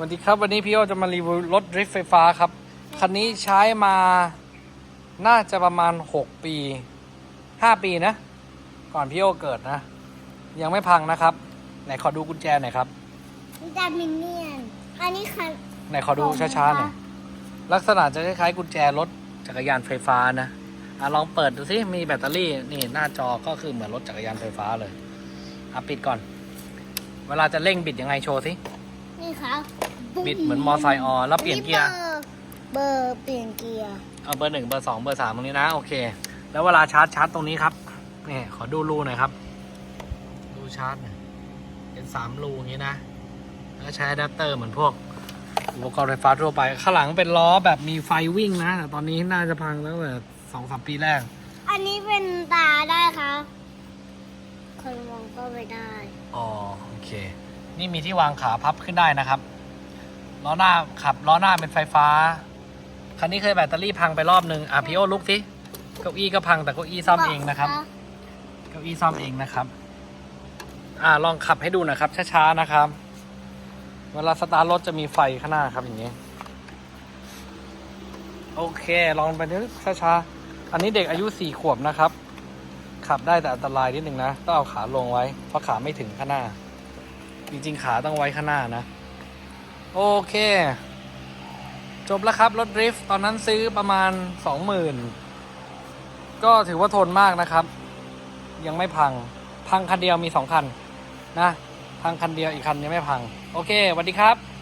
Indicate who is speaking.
Speaker 1: สวัสดีครับวันนี้พี่โอจะมารีวิวรถดริฟต์ไฟฟ้าครับ คันนี้ใช้มาน่าจะประมาณ 6 ปี 5 ปีนะ ก่อนพี่โอเกิดนะ ยังไม่พังนะครับ ไหนขอดูกุญแจหน่อยครับ
Speaker 2: นี่ดามินเนียนอันนี้ค่ะ
Speaker 1: ไหนขอดูช้าๆหน่อยลักษณะจะคล้ายๆกุญแจรถจักรยานไฟฟ้านะอะลองเปิดดูสิมีแบตเตอรี่นี่หน้าจอก็คือเหมือนรถจักรยานไฟฟ้าเลยอะปิดก่อน เวลาจะเร่งบิดยังไงโชว์สิ
Speaker 2: นี่ค่ะ
Speaker 1: บิดเหมือนมอไซค์ออนแล้วเปลี่ยนเกียร์
Speaker 2: เบอร์เปลี่ยนเกียร์
Speaker 1: เอาเบอร์หนึ่งเบอร์สองเบอร์สามตรงนี้นะ โอเค แล้วเวลาชาร์จชาร์จตรงนี้ครับนี่ขอดูรูหน่อยครับรูชาร์จหน่อยเป็นสามรูอย่างนี้นะ แล้วใช้อะแดปเตอร์เหมือนพวกอุปกรณ์ไฟฟ้าทั่วไป ข้างหลังเป็นล้อแบบมีไฟวิ่งนะ แต่ตอนนี้น่าจะพังตั้งแต่สองสามปีแรก
Speaker 2: อันนี้เป็นตาได้ค่ะคนมองก็ไม่ได้
Speaker 1: อ๋อ โอเค นี่มีที่วางขาพับขึ้นได้นะครับล้อหน้าขับล้อหน้าเป็นไฟฟ้า คันนี้เคยแบตเตอรี่พังไปรอบนึงอะพี่โอลุกสิเก้าอี้ก็พังแต่เก้าอี้ซ่อมเองนะครับ เก้าอี้ซ่อมเองนะครับ อ่าลองขับให้ดูนะครับ ช้าๆนะครับ เวลาสตาร์ทรถจะมีไฟข้างหน้าครับอย่างนี้ โอเค ลองไปดูช้าๆอันนี้เด็กอายุสี่ขวบนะครับ ขับได้แต่อันตรายนิดนึงนะ ต้องเอาขาลงไว้ เพราะขาไม่ถึงข้างหน้า จริงๆ ขาต้องไว้ข้างหน้านะ โอเค จบแล้วครับ รถดริฟต์ตอนนั้นซื้อประมาณสองหมื่นก็ถือว่าทนมากนะครับ ยังไม่พัง พังคันเดียวมีสองคัน นะ พังคันเดียวอีกคันยังไม่พัง โอเคสวัสดีครับ